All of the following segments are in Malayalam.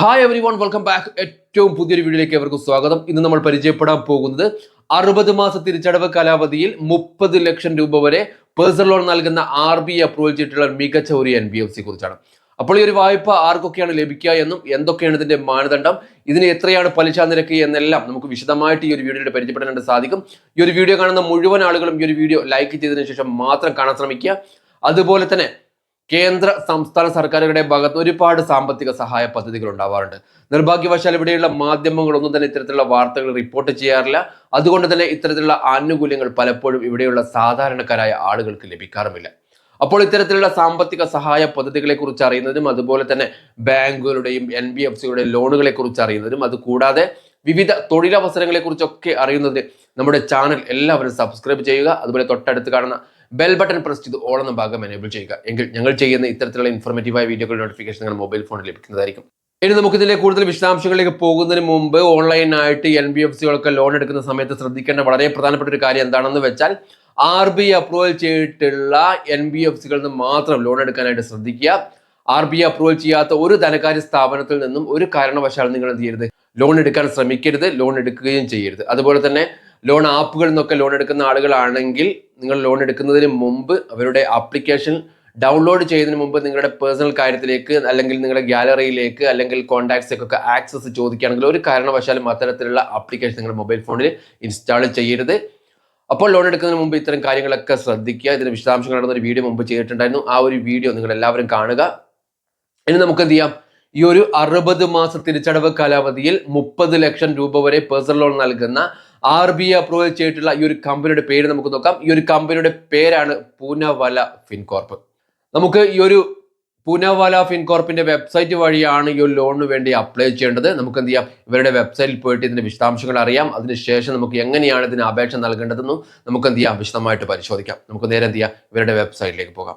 Hi everyone welcome back ഏറ്റവും പുതിയൊരു വീഡിയോയിലേക്ക് അവർക്ക് സ്വാഗതം. ഇന്ന് നമ്മൾ പരിചയപ്പെടാൻ പോകുന്നത് അറുപത് മാസ തിരിച്ചടവ് കാലാവധിയിൽ മുപ്പത് ലക്ഷം രൂപ വരെ പേഴ്സണൽ ലോൺ നൽകുന്ന ആർ ബി അപ്രൂവൽ ചെയ്തിട്ടുള്ള മികച്ച ഒരു എൻ ബി എഫ് സി കുറിച്ചാണ്. അപ്പോൾ ഈ ഒരു വായ്പ ആർക്കൊക്കെയാണ് ലഭിക്കുക എന്നും എന്തൊക്കെയാണ് ഇതിന്റെ മാനദണ്ഡം ഇതിന് എത്രയാണ് പലിശ നിരക്ക് എന്നെല്ലാം നമുക്ക് വിശദമായിട്ട് ഈ ഒരു വീഡിയോയിൽ പരിചയപ്പെടാനായിട്ട് സാധിക്കും. ഈ ഒരു വീഡിയോ കാണുന്ന മുഴുവൻ ആളുകളും ഈ ഒരു വീഡിയോ ലൈക്ക് ചെയ്തതിനു ശേഷം മാത്രം കാണാൻ ശ്രമിക്കുക. അതുപോലെ തന്നെ കേന്ദ്ര സംസ്ഥാന സർക്കാരുകളുടെ ഭാഗത്ത് ഒരുപാട് സാമ്പത്തിക സഹായ പദ്ധതികൾ ഉണ്ടാവാറുണ്ട്. നിർഭാഗ്യവശാൽ ഇവിടെയുള്ള മാധ്യമങ്ങളൊന്നും തന്നെ ഇത്തരത്തിലുള്ള വാർത്തകൾ റിപ്പോർട്ട് ചെയ്യാറില്ല. അതുകൊണ്ട് തന്നെ ഇത്തരത്തിലുള്ള ആനുകൂല്യങ്ങൾ പലപ്പോഴും ഇവിടെയുള്ള സാധാരണക്കാരായ ആളുകൾക്ക് ലഭിക്കാറുമില്ല. അപ്പോൾ ഇത്തരത്തിലുള്ള സാമ്പത്തിക സഹായ പദ്ധതികളെ കുറിച്ച് അറിയുന്നതും അതുപോലെ തന്നെ ബാങ്കുകളുടെയും എൻ ബി എഫ് സികളുടെയും ലോണുകളെ കുറിച്ച് അറിയുന്നതും അത് കൂടാതെ വിവിധ തൊഴിലവസരങ്ങളെ കുറിച്ചൊക്കെ അറിയുന്നതിന് നമ്മുടെ ചാനൽ എല്ലാവരും സബ്സ്ക്രൈബ് ചെയ്യുക. അതുപോലെ തൊട്ടടുത്ത് കാണുന്ന ബെൽ ബട്ടൺ പ്രസ് ചെയ്ത് ഓൾ എന്ന ഭാഗം എനേബിൾ ചെയ്യുക. എങ്കിൽ ഞങ്ങൾ ചെയ്യുന്ന ഇത്തരത്തിലുള്ള ഇൻഫോർമേറ്റീവായ വീഡിയോകളുടെ നോട്ടിഫിക്കേഷൻ നിങ്ങൾ മൊബൈൽ ഫോണിൽ ലഭിക്കുന്നതായിരിക്കും. ഇനി നമുക്ക് ഇതിലെ കൂടുതൽ വിശദാംശങ്ങളിലേക്ക് പോകുന്നതിന് മുമ്പ് ഓൺലൈനായിട്ട് എൻ ബി എഫ് സികളൊക്കെ ലോൺ എടുക്കുന്ന സമയത്ത് ശ്രദ്ധിക്കേണ്ട വളരെ പ്രധാനപ്പെട്ട ഒരു കാര്യം എന്താണെന്ന് വെച്ചാൽ ആർ ബി അപ്രൂവൽ ചെയ്തിട്ടുള്ള എൻ ബി എഫ് സികളിൽ നിന്ന് മാത്രം ലോൺ എടുക്കാനായിട്ട് ശ്രദ്ധിക്കുക. ആർ ബി അപ്രൂവൽ ചെയ്യാത്ത ഒരു ധനകാര്യ സ്ഥാപനത്തിൽ നിന്നും ഒരു കാരണവശാലും നിങ്ങൾ എന്ത് ചെയ്യരുത്? ലോൺ എടുക്കാൻ ശ്രമിക്കരുത്. ലോൺ എടുക്കുകയും ചെയ്യരുത്. അതുപോലെ തന്നെ ലോൺ ആപ്പുകളിൽ നിന്നൊക്കെ ലോൺ എടുക്കുന്ന ആളുകളാണെങ്കിൽ നിങ്ങൾ ലോൺ എടുക്കുന്നതിന് മുമ്പ് അവരുടെ ആപ്ലിക്കേഷൻ ഡൗൺലോഡ് ചെയ്യുന്നതിന് മുമ്പ് നിങ്ങളുടെ പേഴ്സണൽ കാര്യത്തിലേക്ക് അല്ലെങ്കിൽ നിങ്ങളുടെ ഗാലറിയിലേക്ക് അല്ലെങ്കിൽ കോൺടാക്ട്സിലേക്കൊക്കെ ആക്സസ് ചോദിക്കുകയാണെങ്കിൽ ഒരു കാരണവശാലും അത്തരത്തിലുള്ള ആപ്ലിക്കേഷൻ നിങ്ങളുടെ മൊബൈൽ ഫോണിൽ ഇൻസ്റ്റാൾ ചെയ്യരുത്. അപ്പോൾ ലോൺ എടുക്കുന്നതിന് മുമ്പ് ഇത്തരം കാര്യങ്ങളൊക്കെ ശ്രദ്ധിക്കുക. ഇതിന് വിശദാംശങ്ങൾ നടന്ന ഒരു വീഡിയോ മുമ്പ് ചെയ്തിട്ടുണ്ടായിരുന്നു. ആ ഒരു വീഡിയോ നിങ്ങൾ എല്ലാവരും കാണുക. ഇനി നമുക്ക് എന്ത് ചെയ്യാം? ഈ ഒരു അറുപത് മാസ തിരിച്ചടവ് കാലാവധിയിൽ മുപ്പത് ലക്ഷം രൂപ വരെ പേഴ്സണൽ ലോൺ നൽകുന്ന ആർ ബി ഐ അപ്രൂവൽ ചെയ്തിട്ടുള്ള ഈ ഒരു കമ്പനിയുടെ പേര് നമുക്ക് നോക്കാം. ഈ ഒരു കമ്പനിയുടെ പേരാണ് പൂനവല ഫിൻകോർപ്പ് നമുക്ക് ഈ ഒരു പൂനവാല ഫിൻകോർപ്പിന്റെ വെബ്സൈറ്റ് വഴിയാണ് ഈ ഒരു ലോണിന് വേണ്ടി അപ്ലൈ ചെയ്യേണ്ടത്. നമുക്ക് എന്ത് ചെയ്യാം? ഇവരുടെ വെബ്സൈറ്റിൽ പോയിട്ട് ഇതിന്റെ വിശദാംശങ്ങൾ അറിയാം. അതിനുശേഷം നമുക്ക് എങ്ങനെയാണ് ഇതിന് അപേക്ഷ നൽകേണ്ടതെന്നും നമുക്ക് എന്ത് ചെയ്യാം? വിശദമായിട്ട് പരിശോധിക്കാം. നമുക്ക് നേരെ എന്ത് ചെയ്യാം? ഇവരുടെ വെബ്സൈറ്റിലേക്ക് പോകാം.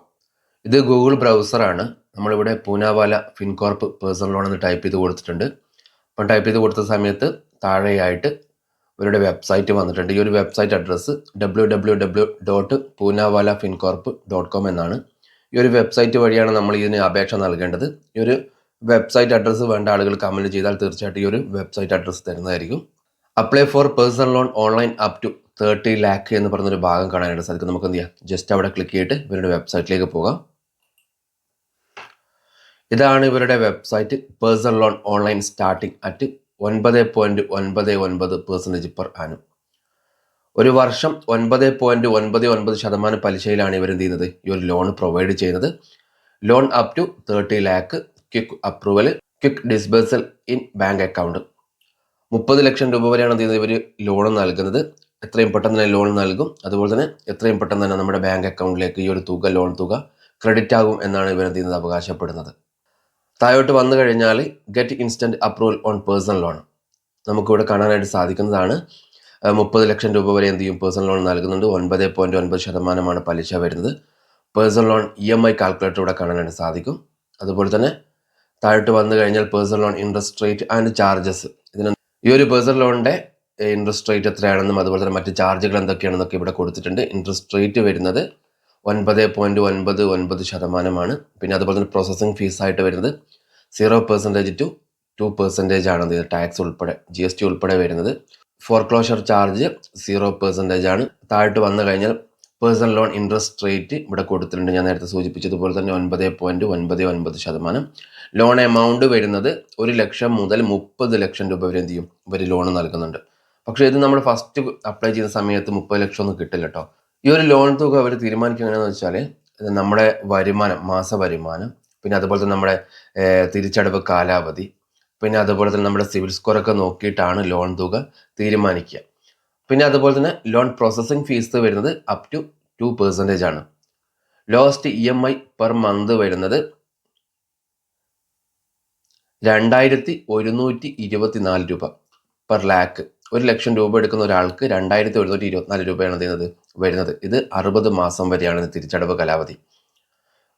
ഇത് ഗൂഗിൾ ബ്രൗസറാണ് നമ്മളിവിടെ പൂനാവാല ഫിൻകോർപ്പ് പേഴ്സണൽ ലോൺ എന്ന് ടൈപ്പ് ചെയ്ത് കൊടുത്തിട്ടുണ്ട്. അപ്പം ടൈപ്പ് ചെയ്ത് കൊടുത്ത സമയത്ത് താഴെയായിട്ട് ഇവരുടെ വെബ്സൈറ്റ് വന്നിട്ടുണ്ട്. ഈ ഒരു website address W W W dot Poonawala Fincorp dot com എന്നാണ്. ഈ ഒരു വെബ്സൈറ്റ് വഴിയാണ് നമ്മൾ ഇതിന് അപേക്ഷ നൽകേണ്ടത്. ഈ ഒരു വെബ്സൈറ്റ് അഡ്രസ്സ് വേണ്ട ആളുകൾ കമന്റ് ചെയ്താൽ തീർച്ചയായിട്ടും ഈ ഒരു വെബ്സൈറ്റ് അഡ്രസ്സ് തരുന്നതായിരിക്കും. Apply for personal loan online up to thirty lakh എന്ന് പറഞ്ഞൊരു ഭാഗം കാണാനായിട്ട് സാധിക്കും നമുക്ക് എന്ത് ചെയ്യാം? ജസ്റ്റ് അവിടെ ക്ലിക്ക് ചെയ്തിട്ട് ഇവരുടെ വെബ്സൈറ്റിലേക്ക് പോകാം. ഇതാണ് ഇവരുടെ website personal loan online starting at ഒൻപത് പോയിന്റ് ഒൻപത് ഒൻപത് പെർസെന്റേജ് പെർ ആനും ഒരു വർഷം ഒൻപത് പോയിന്റ് ഒൻപത് ഒൻപത് ശതമാനം പലിശയിലാണ് ഇവർ എന്ത് ചെയ്യുന്നത്? ഈ ഒരു ലോൺ പ്രൊവൈഡ് ചെയ്യുന്നത്. Loan up to thirty lakh quick approval quick disbursal in bank account മുപ്പത് ലക്ഷം രൂപ വരെയാണ് എന്ത് ചെയ്യുന്നത് ഇവർ ലോൺ നൽകുന്നത്. എത്രയും പെട്ടെന്ന് തന്നെ ലോൺ നൽകും. അതുപോലെ തന്നെ എത്രയും പെട്ടെന്ന് തന്നെ നമ്മുടെ ബാങ്ക് അക്കൗണ്ടിലേക്ക് ഈ ഒരു തുക ലോൺ തുക ക്രെഡിറ്റ് ആകും എന്നാണ് ഇവർ എന്ത് ചെയ്യുന്നത്? അവകാശപ്പെടുന്നത്. താഴോട്ട് വന്നു കഴിഞ്ഞാൽ get instant approval on personal loan നമുക്കിവിടെ കാണാനായിട്ട് സാധിക്കുന്നതാണ്. മുപ്പത് ലക്ഷം രൂപ വരെ എന്ത് ചെയ്യും? പേഴ്സണൽ ലോൺ നൽകുന്നുണ്ട്. ഒൻപത് പോയിന്റ് ഒൻപത് ശതമാനമാണ് പലിശ വരുന്നത്. Personal loan E M I calculator ഇവിടെ കാണാനായിട്ട് സാധിക്കും. അതുപോലെ തന്നെ താഴോട്ട് വന്നു കഴിഞ്ഞാൽ personal loan interest rate and charges ഇതിന് ഈ ഒരു പേഴ്സണൽ ലോണിന്റെ ഇൻട്രസ്റ്റ് റേറ്റ് എത്രയാണെന്നും അതുപോലെ തന്നെ മറ്റ് ചാർജുകൾ എന്തൊക്കെയാണെന്നൊക്കെ ഇവിടെ കൊടുത്തിട്ടുണ്ട്. ഇൻട്രസ്റ്റ് റേറ്റ് വരുന്നത് ഒൻപത് പോയിന്റ് ഒൻപത് ഒൻപത് ശതമാനമാണ്. പിന്നെ അതുപോലെ തന്നെ പ്രോസസ്സിംഗ് ഫീസായിട്ട് വരുന്നത് zero percentage to two percentage ആണ് ഇത് ടാക്സ് ഉൾപ്പെടെ ജി എസ് ടി ഉൾപ്പെടെ വരുന്നത്. ഫോർക്ലോഷർ ചാർജ് സീറോ പെർസെന്റേജ് ആണ്. താഴോട്ട് വന്നു കഴിഞ്ഞാൽ പേഴ്സണൽ ലോൺ ഇൻട്രസ്റ്റ് റേറ്റ് ഇവിടെ കൊടുത്തിട്ടുണ്ട്. ഞാൻ നേരത്തെ സൂചിപ്പിച്ചതുപോലെ തന്നെ ഒൻപത് പോയിന്റ് ഒൻപത് ഒൻപത് ശതമാനം. ലോൺ എമൗണ്ട് വരുന്നത് ഒരു ലക്ഷം മുതൽ മുപ്പത് ലക്ഷം രൂപ വരെ എന്ത് ചെയ്യും? ഇവർ ലോൺ നൽകുന്നുണ്ട്. പക്ഷേ ഇത് നമ്മൾ ഫസ്റ്റ് അപ്ലൈ ചെയ്യുന്ന സമയത്ത് മുപ്പത് ലക്ഷം ഒന്നും കിട്ടില്ല കേട്ടോ. ഈ ഒരു ലോൺ തുക അവർ തീരുമാനിക്കുക എങ്ങനെയാണെന്ന് വെച്ചാൽ നമ്മുടെ വരുമാനം മാസ വരുമാനം പിന്നെ അതുപോലെ തന്നെ നമ്മുടെ തിരിച്ചടവ് കാലാവധി പിന്നെ അതുപോലെ തന്നെ നമ്മുടെ സിവിൽ സ്കോറൊക്കെ നോക്കിയിട്ടാണ് ലോൺ തുക തീരുമാനിക്കുക. പിന്നെ അതുപോലെ തന്നെ ലോൺ പ്രോസസ്സിംഗ് ഫീസ് വരുന്നത് അപ് ടു ടു പെർസെന്റേജ് ആണ്. Lowest E M I per month വരുന്നത് രണ്ടായിരത്തി ഒരുന്നൂറ്റി ഇരുപത്തി നാല് രൂപ പെർ ലാക്ക് ഒരു ലക്ഷം രൂപ എടുക്കുന്ന ഒരാൾക്ക് രണ്ടായിരത്തി ഒരുന്നൂറ്റി ഇരുപത്തിനാല് രൂപയാണ് എന്ത് ചെയ്യുന്നത് വരുന്നത്. ഇത് അറുപത് മാസം വരെയാണ് തിരിച്ചടവ് കാലാവധി.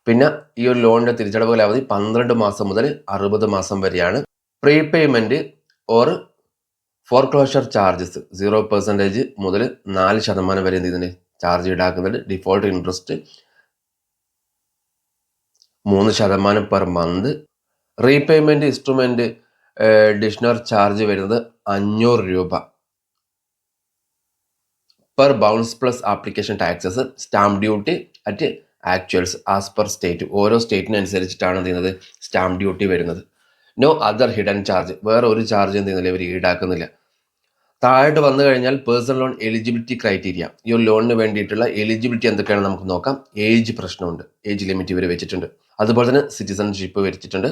പിന്നെ ഈ ഒരു ലോണിന്റെ തിരിച്ചടവ് കാലാവധി പന്ത്രണ്ട് മാസം മുതൽ അറുപത് മാസം വരെയാണ്. Prepayment or foreclosure charges zero percentage മുതൽ നാല് ശതമാനം വരെ ചെയ്യുന്നുണ്ട് ചാർജ് ഈടാക്കുന്നുണ്ട് ഡിഫോൾട്ട് ഇൻട്രസ്റ്റ് മൂന്ന് ശതമാനം per month repayment instrument dishonour charge വരുന്നത് അഞ്ഞൂറ് രൂപ. Per bounce plus application taxes stamp duty at actuals as per state ഓരോ സ്റ്റേറ്റിനനുസരിച്ചിട്ടാണ് എന്ത് ചെയ്യുന്നത്? സ്റ്റാമ്പ് ഡ്യൂട്ടി വരുന്നത്. നോ അതർ ഹിഡൻ ചാർജ് വേറെ ഒരു ചാർജ് എന്ത് ചെയ്യുന്നില്ല ഇവർ ഈടാക്കുന്നില്ല. താഴോട്ട് വന്നു കഴിഞ്ഞാൽ പേഴ്സണൽ ലോൺ എലിജിബിലിറ്റി ക്രൈറ്റീരിയ ഈ ഒരു ലോണിന് വേണ്ടിയിട്ടുള്ള എലിജിബിലിറ്റി എന്തൊക്കെയാണ് നമുക്ക് നോക്കാം. ഏജ് പ്രശ്നമുണ്ട്. ഏജ് ലിമിറ്റ് ഇവർ വെച്ചിട്ടുണ്ട്. അതുപോലെ തന്നെ സിറ്റിസൺഷിപ്പ് വെച്ചിട്ടുണ്ട്.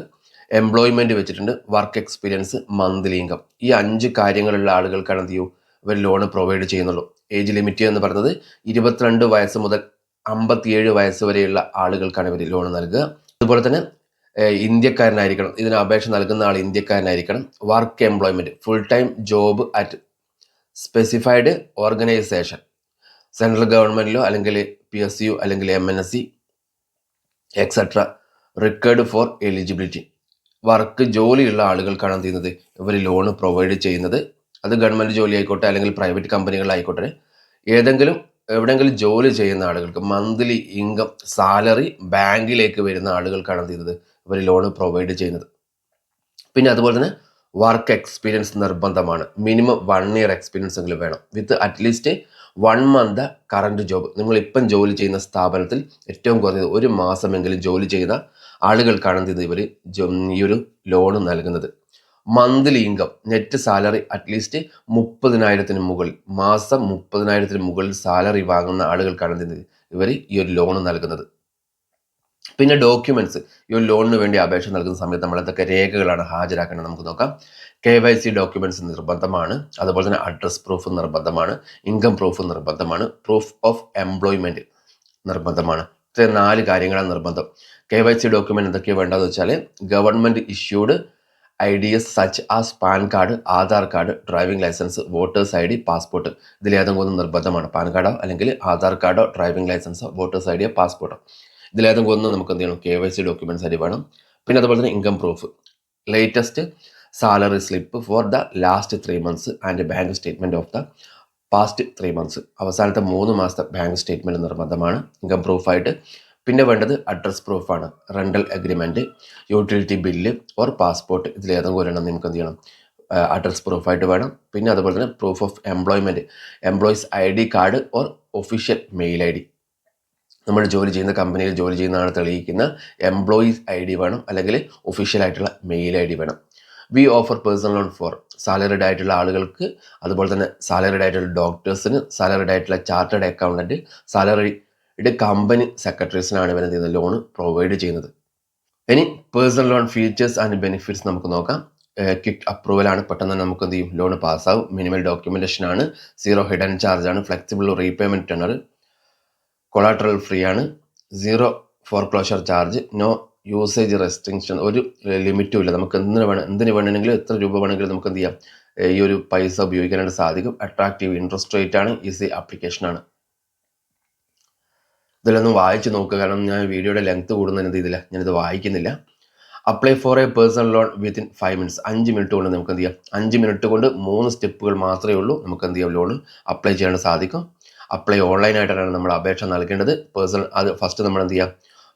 എംപ്ലോയ്മെന്റ് വെച്ചിട്ടുണ്ട്. വർക്ക് എക്സ്പീരിയൻസ് മന്ത്ലി ഇൻകം ഈ അഞ്ച് കാര്യങ്ങളുള്ള ആളുകൾക്കാണ് എന്ത് ചെയ്യൂ? ഇവർ ലോൺ പ്രൊവൈഡ് ചെയ്യുന്നുള്ളൂ. ഏജ് ലിമിറ്റ് എന്ന് പറയുന്നത് ഇരുപത്തിരണ്ട് വയസ്സ് മുതൽ അമ്പത്തിയേഴ് വയസ്സ് വരെയുള്ള ആളുകൾക്കാണ് ഇവർ ലോൺ നൽകുക. അതുപോലെ തന്നെ ഇന്ത്യക്കാരനായിരിക്കണം. ഇതിന് അപേക്ഷ നൽകുന്ന ആൾ ഇന്ത്യക്കാരനായിരിക്കണം. Work employment full time job at specified organisation central ഗവൺമെന്റിലോ അല്ലെങ്കിൽ പി എസ് യു അല്ലെങ്കിൽ M N S C etcetera required for eligibility work ജോലിയുള്ള ആളുകൾക്കാണ് എന്ത് ചെയ്യുന്നത്? ഇവർ ലോൺ പ്രൊവൈഡ് ചെയ്യുന്നത്. അത് ഗവൺമെന്റ് ജോലി ആയിക്കോട്ടെ അല്ലെങ്കിൽ പ്രൈവറ്റ് കമ്പനികളായിക്കോട്ടെ ഏതെങ്കിലും എവിടെയെങ്കിലും ജോലി ചെയ്യുന്ന ആളുകൾക്ക് മന്ത്ലി ഇൻകം സാലറി ബാങ്കിലേക്ക് വരുന്ന ആളുകൾക്കാണ് എന്ത് ചെയ്യുന്നത്? ഇവർ ലോൺ പ്രൊവൈഡ് ചെയ്യുന്നത്. പിന്നെ അതുപോലെ തന്നെ വർക്ക് എക്സ്പീരിയൻസ് നിർബന്ധമാണ്. മിനിമം വൺ ഇയർ എക്സ്പീരിയൻസ് എങ്കിലും വേണം. With at least one month current job നിങ്ങൾ ഇപ്പം ജോലി ചെയ്യുന്ന സ്ഥാപനത്തിൽ ഏറ്റവും കുറഞ്ഞത് ഒരു മാസമെങ്കിലും ജോലി ചെയ്യുന്ന ആളുകൾക്കാണ് എന്ത് ചെയ്യുന്നത് ഇവർ ഈ ഒരു ലോൺ നൽകുന്നത്. Monthly income net salary at least മുപ്പതിനായിരത്തിന് മുകളിൽ മാസം മുപ്പതിനായിരത്തിന് മുകളിൽ സാലറി വാങ്ങുന്ന ആളുകൾക്കാണ് എന്ത് ഇവർ ഈ ഒരു ലോൺ നൽകുന്നത്. പിന്നെ ഡോക്യുമെന്റ്സ് ഈ ഒരു ലോണിന് വേണ്ടി അപേക്ഷ നൽകുന്ന സമയത്ത് നമ്മൾ എന്തൊക്കെ രേഖകളാണ് ഹാജരാക്കേണ്ടത് നമുക്ക് നോക്കാം. കെ വൈ സി ഡോക്യുമെന്റ്സ് നിർബന്ധമാണ്. അതുപോലെ തന്നെ അഡ്രസ് പ്രൂഫ് നിർബന്ധമാണ്. ഇൻകം പ്രൂഫ് നിർബന്ധമാണ്. പ്രൂഫ് ഓഫ് എംപ്ലോയ്മെന്റ് നിർബന്ധമാണ്. ഇത്രയും നാല് കാര്യങ്ങളാണ് നിർബന്ധം. കെ വൈ സി ഡോക്യുമെന്റ് എന്തൊക്കെയാണ് വേണ്ടതെന്ന് വെച്ചാൽ government issued I D S such as PAN card Aadhaar card driving licence voters I D passport. ഇതിലേതെങ്കിലും ഒന്ന് നിർബന്ധമാണ്. പാൻ കാർഡോ അല്ലെങ്കിൽ ആധാർ കാർഡോ ഡ്രൈവിംഗ് ലൈസൻസോ വോട്ടേഴ്സ് ഐ ഡിയോ പാസ്പോർട്ടോ. ഇതിലേതെങ്കിലും ഒന്ന് നമുക്ക് എന്ത് ചെയ്യണം? കെ വൈ സി ഡോക്യുമെന്റ്സ് ആയിട്ട് വേണം. പിന്നെ അതുപോലെ തന്നെ income proof. Latest salary slip for the last three months and bank statement of the past three months അവസാനത്തെ മൂന്ന് മാസത്തെ ബാങ്ക് സ്റ്റേറ്റ്മെന്റ് നിർബന്ധമാണ്. ഇൻകം പ്രൂഫായിട്ട്. പിന്നെ വേണ്ടത് address പ്രൂഫാണ് rental agreement utility bill or passport ഇതിൽ ഇതിലേതെങ്കിലും ഒരെണ്ണം നിങ്ങൾക്ക് എന്ത് ചെയ്യണം? അഡ്രസ് പ്രൂഫായിട്ട് വേണം. പിന്നെ അതുപോലെ തന്നെ proof of employment employees I D card or official mail I D നമ്മൾ ജോലി ചെയ്യുന്ന കമ്പനിയിൽ ജോലി ചെയ്യുന്നതാണ് തെളിയിക്കുന്ന എംപ്ലോയീസ് ഐ ഡി വേണം. അല്ലെങ്കിൽ ഒഫീഷ്യൽ ആയിട്ടുള്ള മെയിൽ ഐ ഡി വേണം. We offer personal loan for salaried ആയിട്ടുള്ള ആളുകൾക്ക് അതുപോലെ തന്നെ സാലറിഡ് ആയിട്ടുള്ള ഡോക്ടേഴ്സിന് സാലറിഡ് ആയിട്ടുള്ള ചാർട്ടേഡ് അക്കൗണ്ടന്റ് സാലറിഡ് കമ്പനി സെക്രട്ടറീസിനാണ് ഇവർ എന്ത് ലോൺ പ്രൊവൈഡ് ചെയ്യുന്നത്. ഇനി personal loan features and benefits നമുക്ക് നോക്കാം. കിറ്റ് അപ്രൂവൽ ആണ്. പെട്ടെന്ന് തന്നെ നമുക്ക് എന്ത് ചെയ്യും? ലോൺ പാസ്സാവും മിനിമൽ ഡോക്യുമെന്റേഷൻ ആണ്. സീറോ ഹിഡൻ ചാർജ് ആണ്. Flexible repayment tenure collateral free ആണ്. Zero foreclosure charge no usage restriction ഒരു ലിമിറ്റും ഇല്ല. നമുക്ക് എന്തിനു വേണം എന്തിന് വേണമെങ്കിലും എത്ര രൂപ വേണമെങ്കിലും നമുക്ക് എന്ത് ചെയ്യാം? ഈ ഒരു പൈസ ഉപയോഗിക്കാനായിട്ട് സാധിക്കും. അട്രാക്റ്റീവ് ഇൻട്രസ്റ്റ് റേറ്റ് ആണ്. ഈസി ആപ്ലിക്കേഷൻ ആണ്. ഇതിലൊന്നും വായിച്ച് നോക്കുക കാരണം ഞാൻ വീഡിയോയുടെ ലെങ്ത് കൂടുന്നതിന് ഇതില്ല ഞാനിത് വായിക്കുന്നില്ല. Apply for a personal loan within five minutes അഞ്ച് മിനിറ്റ് കൊണ്ട് നമുക്ക് എന്ത് ചെയ്യാം? അഞ്ച് മിനിറ്റ് കൊണ്ട് മൂന്ന് സ്റ്റെപ്പുകൾ മാത്രമേ ഉള്ളൂ. നമുക്ക് എന്ത് ചെയ്യാം? ലോൺ അപ്ലൈ ചെയ്യാൻ സാധിക്കും. അപ്ലൈ ഓൺലൈനായിട്ടാണ് നമ്മൾ അപേക്ഷ നൽകേണ്ടത്. പേഴ്സണൽ അത് ഫസ്റ്റ് നമ്മൾ എന്ത് ചെയ്യാം?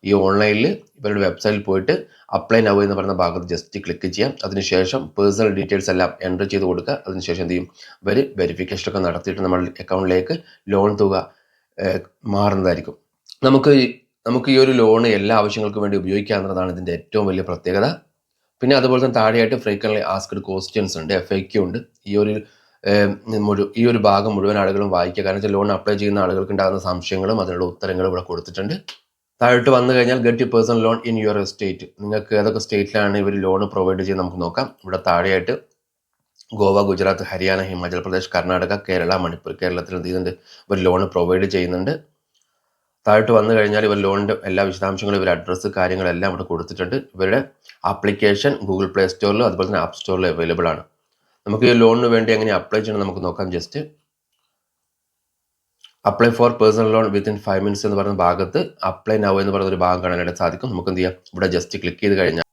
ഈ ഓൺലൈനിൽ ഇവരുടെ വെബ്സൈറ്റിൽ പോയിട്ട് അപ്ലൈ നവ് എന്ന് പറയുന്ന ഭാഗത്ത് ജസ്റ്റ് ക്ലിക്ക് ചെയ്യാം. അതിനുശേഷം പേഴ്സണൽ ഡീറ്റെയിൽസ് എല്ലാം എന്റർ ചെയ്ത് കൊടുക്കുക. അതിനുശേഷം എന്ത് ചെയ്യും? ഇവർ വെരിഫിക്കേഷനൊക്കെ നടത്തിയിട്ട് നമ്മുടെ അക്കൗണ്ടിലേക്ക് ലോൺ തുക മാറുന്നതായിരിക്കും. നമുക്ക് നമുക്ക് ഈ ഒരു ലോൺ എല്ലാ ആവശ്യങ്ങൾക്കും വേണ്ടി ഉപയോഗിക്കാവുന്നതാണ് ഇതിന്റെ ഏറ്റവും വലിയ പ്രത്യേകത. പിന്നെ അതുപോലെ തന്നെ താഴെയായിട്ട് ഫ്രീക്വൻലി ആസ്ക്ഡ് ക്വസ്റ്റ്യൻസ് ഉണ്ട് എഫ് എ ക്യു ഉണ്ട്. ഈ ഒരു ഈ ഒരു ഭാഗം മുഴുവൻ ആളുകളും വായിക്കുക. കാരണം വെച്ചാൽ ലോൺ അപ്ലൈ ചെയ്യുന്ന ആളുകൾക്ക് ഉണ്ടാകുന്ന സംശയങ്ങളും അതിനുള്ള ഉത്തരങ്ങളും ഇവിടെ കൊടുത്തിട്ടുണ്ട്. താഴോട്ട് വന്നു കഴിഞ്ഞാൽ get personal loan in your state നിങ്ങൾക്ക് ഏതൊക്കെ സ്റ്റേറ്റിലാണ് ഇവർ ലോൺ പ്രൊവൈഡ് ചെയ്യുന്നത് നമുക്ക് നോക്കാം. ഇവിടെ താഴെയായിട്ട് ഗോവ ഗുജറാത്ത് ഹരിയാന ഹിമാചൽ പ്രദേശ് കർണാടക കേരള മണിപ്പൂർ കേരളത്തിൽ എന്ത് ചെയ്യുന്നുണ്ട് ഇവർ ലോൺ പ്രൊവൈഡ് ചെയ്യുന്നുണ്ട്. താഴോട്ട് വന്നു കഴിഞ്ഞാൽ ഇവർ ലോണിന്റെ എല്ലാ വിശദാംശങ്ങളും ഇവർ അഡ്രസ്സ് കാര്യങ്ങളെല്ലാം ഇവിടെ കൊടുത്തിട്ടുണ്ട്. ഇവരുടെ ആപ്ലിക്കേഷൻ ഗൂഗിൾ പ്ലേ സ്റ്റോറിലും അതുപോലെ തന്നെ ആപ്പ് സ്റ്റോറിലും അവൈലബിൾ ആണ്. നമുക്ക് ഈ ലോണിന് വേണ്ടി എങ്ങനെ അപ്ലൈ ചെയ്യണം നമുക്ക് നോക്കാം. Just apply for personal loan within five minutes എന്ന് പറയുന്ന ഭാഗത്ത് അപ്ലൈ നൗ എന്ന് പറയുന്ന ഒരു ഭാഗം കാണാനായിട്ട് സാധിക്കും. നമുക്ക് എന്ത് ചെയ്യാം? ഇവിടെ ജസ്റ്റ് ക്ലിക്ക് ചെയ്ത് കഴിഞ്ഞാൽ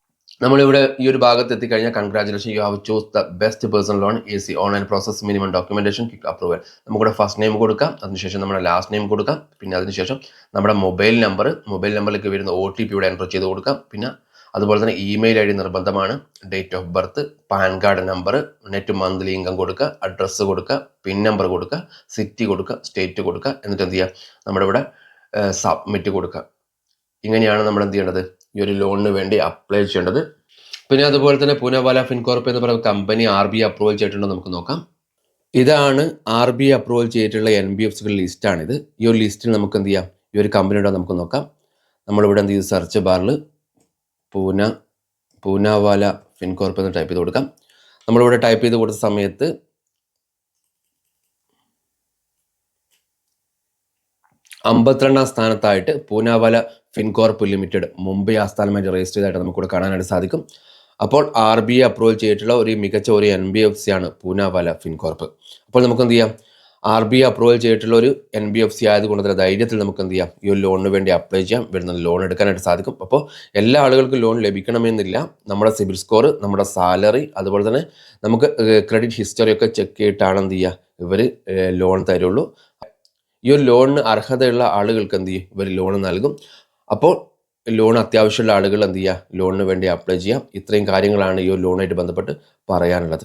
നമ്മളിവിടെ ഈ ഒരു ഭാഗത്ത് എത്തിക്കഴിഞ്ഞാൽ congratulation you have choose the best person loan A C online process minimum documentation quick approval നമുക്കിവിടെ ഫസ്റ്റ് നെയിം കൊടുക്കാം. അതിനുശേഷം നമ്മുടെ ലാസ്റ്റ് നെയിം കൊടുക്കാം. പിന്നെ അതിനുശേഷം നമ്മുടെ മൊബൈൽ നമ്പർ മൊബൈൽ നമ്പറിലേക്ക് വരുന്ന ഒ ടി പി ഇവിടെ എന്റർ ചെയ്ത് കൊടുക്കാം. പിന്നെ അതുപോലെ തന്നെ ഇമെയിൽ ഐ ഡി നിർബന്ധമാണ്. Date of birth PAN card number net monthly income കൊടുക്കുക അഡ്രസ്സ് കൊടുക്കുക പിൻ നമ്പർ കൊടുക്കുക സിറ്റി കൊടുക്കുക സ്റ്റേറ്റ് കൊടുക്കുക എന്നിട്ട് എന്ത് ചെയ്യുക? നമ്മുടെ ഇവിടെ സബ്മിറ്റ് കൊടുക്കുക. ഇങ്ങനെയാണ് നമ്മൾ എന്ത് ചെയ്യേണ്ടത്? ഈ ഒരു ലോണിന് വേണ്ടി അപ്ലൈ ചെയ്യേണ്ടത്. പിന്നെ അതുപോലെ തന്നെ പൂനവാല ഫിൻകോർപ്പ് എന്ന് പറയുന്ന കമ്പനി ആർ ബി അപ്രൂവൽ ചെയ്തിട്ടുണ്ടോ നമുക്ക് നോക്കാം. ഇതാണ് ആർ ബി അപ്രൂവൽ ചെയ്തിട്ടുള്ള എൻ ബി എഫ് സികളുടെ ലിസ്റ്റാണിത് ഈ ഒരു ലിസ്റ്റിൽ നമുക്ക് എന്ത് ചെയ്യാം? ഈ ഒരു കമ്പനി ഉണ്ടോ നമുക്ക് നോക്കാം. നമ്മളിവിടെ എന്ത് ചെയ്ത്? സെർച്ച് ബാറിൽ പൂന പൂനാവാല ഫിൻകോർപ്പ് എന്ന് ടൈപ്പ് ചെയ്ത് കൊടുക്കാം. നമ്മളിവിടെ ടൈപ്പ് ചെയ്ത് കൊടുത്ത സമയത്ത് അമ്പത്തിരണ്ടാം സ്ഥാനത്തായിട്ട് പൂനാവാല ഫിൻകോർപ്പ് ലിമിറ്റഡ് മുംബൈ ആസ്ഥാനമായിട്ട് രജിസ്റ്റർ ചെയ്തതായിട്ട് നമുക്കിവിടെ കാണാനായിട്ട് സാധിക്കും. അപ്പോൾ ആർ ബി ഐ അപ്രൂവൽ ചെയ്തിട്ടുള്ള ഒരു മികച്ച ഒരു എൻ ബി എഫ് സി ആണ് പൂനാവാല ഫിൻകോർപ്പ്. അപ്പോൾ നമുക്ക് എന്ത് ചെയ്യാം? ആർ ബി ഐ അപ്രൂവൽ ചെയ്തിട്ടുള്ള ഒരു എൻ ബി എഫ് സി ആയതുകൊണ്ട് തന്നെ ധൈര്യത്തിൽ നമുക്ക് എന്ത് ചെയ്യാം? ഈ ഒരു ലോണിന് വേണ്ടി അപ്ലൈ ചെയ്യാം. വരുന്നത് ലോൺ എടുക്കാനായിട്ട് സാധിക്കും. അപ്പോൾ എല്ലാ ആളുകൾക്കും ലോൺ ലഭിക്കണമെന്നില്ല. നമ്മുടെ സിബിൽ സ്കോർ നമ്മുടെ സാലറി അതുപോലെ തന്നെ നമുക്ക് ക്രെഡിറ്റ് ഹിസ്റ്ററി ഒക്കെ ചെക്ക് ചെയ്തിട്ടാണ് എന്ത് ചെയ്യുക? ഇവർ ലോൺ തരുള്ളൂ. ഈ ഒരു ലോണിന് അർഹതയുള്ള ആളുകൾക്ക് എന്ത് ചെയ്യും? ഇവർ ലോൺ നൽകും. അപ്പോൾ ലോൺ അത്യാവശ്യമുള്ള ആളുകൾ എന്ത് ചെയ്യുക? ലോണിന് വേണ്ടി അപ്ലൈ ചെയ്യാം ഇത്രയും കാര്യങ്ങളാണ് ഈ ലോണായിട്ട് ബന്ധപ്പെട്ട് പറയാനുള്ളത്.